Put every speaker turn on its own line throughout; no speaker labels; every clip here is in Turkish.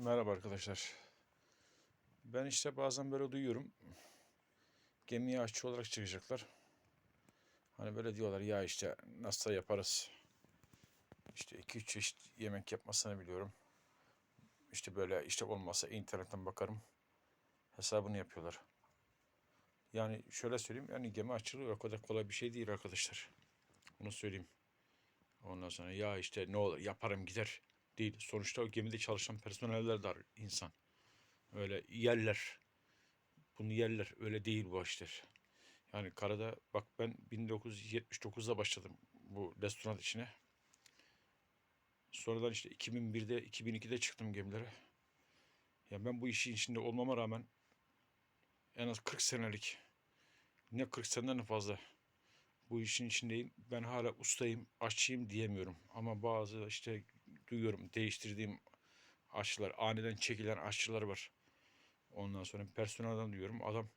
Merhaba arkadaşlar. Ben işte bazen böyle duyuyorum. Gemiye aşçı olarak çıkacaklar. Hani böyle diyorlar ya işte nasıl yaparız. İşte 2-3 çeşit yemek yapmasını biliyorum. İşte böyle işte olmazsa internetten bakarım. Hesabını yapıyorlar. Yani şöyle söyleyeyim yani gemi açılığı o kadar kolay bir şey değil arkadaşlar. Bunu söyleyeyim. Ondan sonra ya işte ne olur yaparım gider değil. Sonuçta o gemide çalışan personeller de insan. Öyle yerler. Bunu yerler. Öyle değil bu işler. Yani karada bak ben 1979'da başladım bu restoran işine. Sonradan işte 2001'de 2002'de çıktım gemilere. Ya ben bu işin içinde olmama rağmen en az 40 senelik ne 40 seneden fazla bu işin içindeyim. Ben hala ustayım, aşçıyım diyemiyorum. Ama bazı işte duyuyorum değiştirdiğim aşçılar, aniden çekilen aşçılar var. Ondan sonra personelden duyuyorum. Adam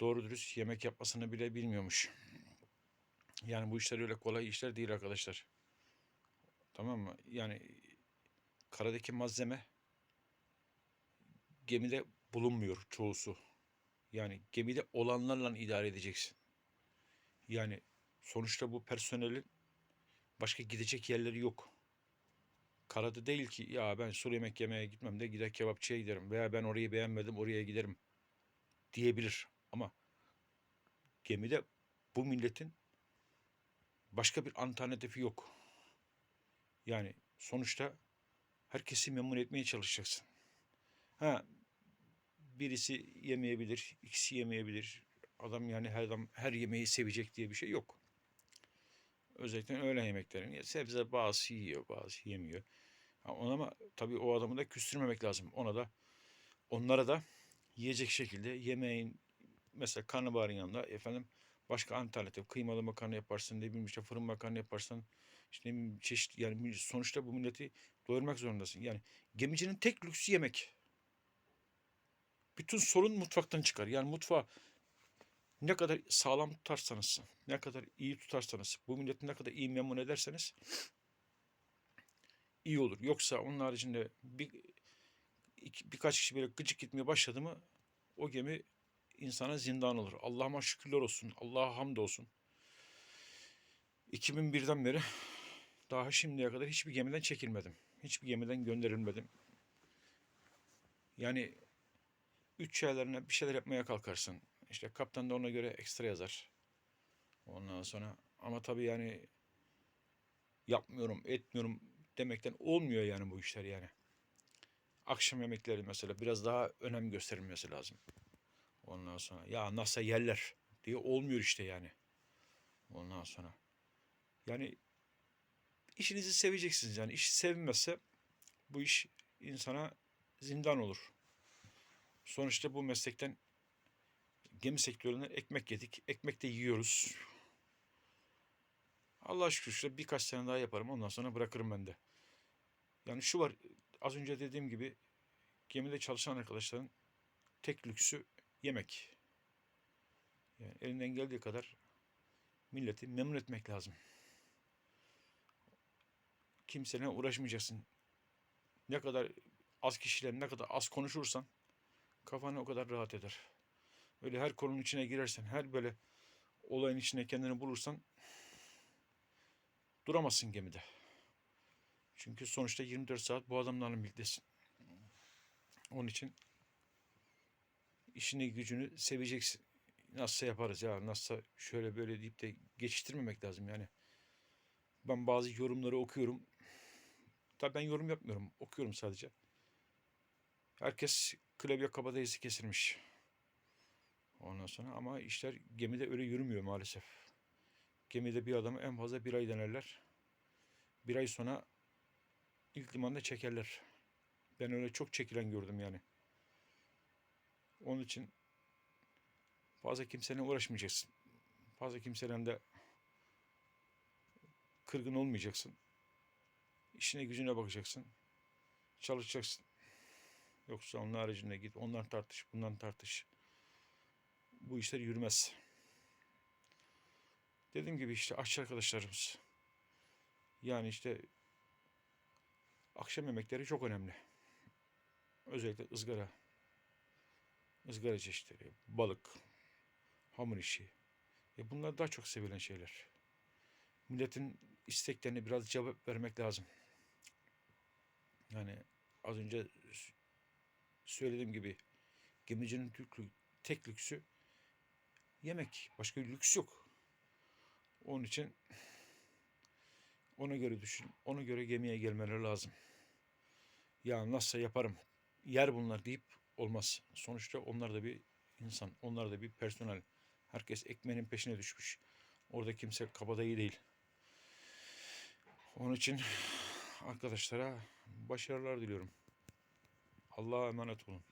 doğru dürüst yemek yapmasını bile bilmiyormuş. Yani bu işler öyle kolay işler değil arkadaşlar. Tamam mı? Yani karadaki malzeme gemide bulunmuyor çoğusu. Yani gemide olanlarla idare edeceksin. Yani sonuçta bu personelin başka gidecek yerleri yok. Karada değil ki ya ben sulu yemek yemeye gitmem de gider kebapçıya giderim veya ben orayı beğenmedim oraya giderim diyebilir. Ama gemide bu milletin başka bir alternatifi yok. Yani sonuçta herkesi memnun etmeye çalışacaksın. Ha birisi yemeyebilir, ikisi yemeyebilir. Adam yani her adam her yemeği sevecek diye bir şey yok. Özellikle öğlen yemeklerini sebze bazı yiyor, bazı yemiyor. Ha, Ona ama tabii o adamı da küstürmemek lazım. Ona da onlara da yiyecek şekilde yemeğin mesela karnabaharın yanında efendim başka alternatif kıymalı makarna yaparsın ne bileyim işte fırın makarna yaparsın işte çeşit yani sonuçta bu milleti doyurmak zorundasın. Yani gemicinin tek lüksü yemek. Bütün sorun mutfaktan çıkar. Yani mutfağı ne kadar sağlam tutarsanız, ne kadar iyi tutarsanız, bu milleti ne kadar iyi memnun ederseniz iyi olur. Yoksa onun haricinde bir iki, birkaç kişi böyle gıcık gitmeye başladı mı o gemi insana zindan olur. Allah'ıma şükürler olsun. Allah'a hamd olsun. 2001'den beri daha şimdiye kadar hiçbir gemiden çekilmedim. Hiçbir gemiden gönderilmedim. Yani üç şeylerine bir şeyler yapmaya kalkarsın. İşte kaptan da ona göre ekstra yazar. Ondan sonra ama tabii yani yapmıyorum, etmiyorum demekten olmuyor yani bu işler yani. Akşam yemekleri mesela biraz daha önem gösterilmesi lazım. Ondan sonra ya nasıl yerler diye olmuyor işte yani. Ondan sonra yani işinizi seveceksiniz yani. İş sevmezse bu iş insana zindan olur. Sonuçta bu meslekten gemi sektöründen ekmek yedik. Ekmek de yiyoruz. Allah şükür işte birkaç sene daha yaparım. Ondan sonra bırakırım ben de. Yani şu var. Az önce dediğim gibi gemide çalışan arkadaşların tek lüksü yemek. Yani elinden geldiği kadar milleti memnun etmek lazım. Kimseyle uğraşmayacaksın. Ne kadar az kişiyle ne kadar az konuşursan kafanı o kadar rahat eder. Öyle her konunun içine girersen, her böyle olayın içine kendini bulursan duramazsın gemide. Çünkü sonuçta 24 saat bu adamlarla birliktesin. Onun için işini gücünü seveceksin. Nasıl yaparız ya, nasıl şöyle böyle deyip de geçiştirmemek lazım yani. Ben bazı yorumları okuyorum. Tabii ben yorum yapmıyorum, okuyorum sadece. Herkes klavye kabadayısı kesilmiş. Ondan sonra ama işler gemide öyle yürümüyor maalesef. Gemide bir adamı en fazla bir ay denerler. Bir ay sonra ilk limanda çekerler. Ben öyle çok çekilen gördüm yani. Onun için fazla kimseyle uğraşmayacaksın. Fazla kimseyle de kırgın olmayacaksın. İşine gücüne bakacaksın. Çalışacaksın. Yoksa onun haricinde git ondan tartış, bundan tartış. Bu işler yürümez. Dediğim gibi işte aşçı arkadaşlarımız. Yani işte Akşam yemekleri çok önemli. Özellikle ızgara. ızgara çeşitleri, balık, hamur işi. E bunlar daha çok sevilen şeyler. Milletin isteklerine biraz cevap vermek lazım. Yani az önce söylediğim gibi gemicinin tek lüksü yemek. Başka lüks yok. Onun için ona göre düşün, ona göre gemiye gelmeleri lazım. Ya nasılsa yaparım, yer bunlar deyip olmaz. Sonuçta onlar da bir insan, onlar da bir personel. Herkes ekmeğinin peşine düşmüş. Orada kimse kabadayı değil. Onun için arkadaşlara başarılar diliyorum. Allah'a emanet olun.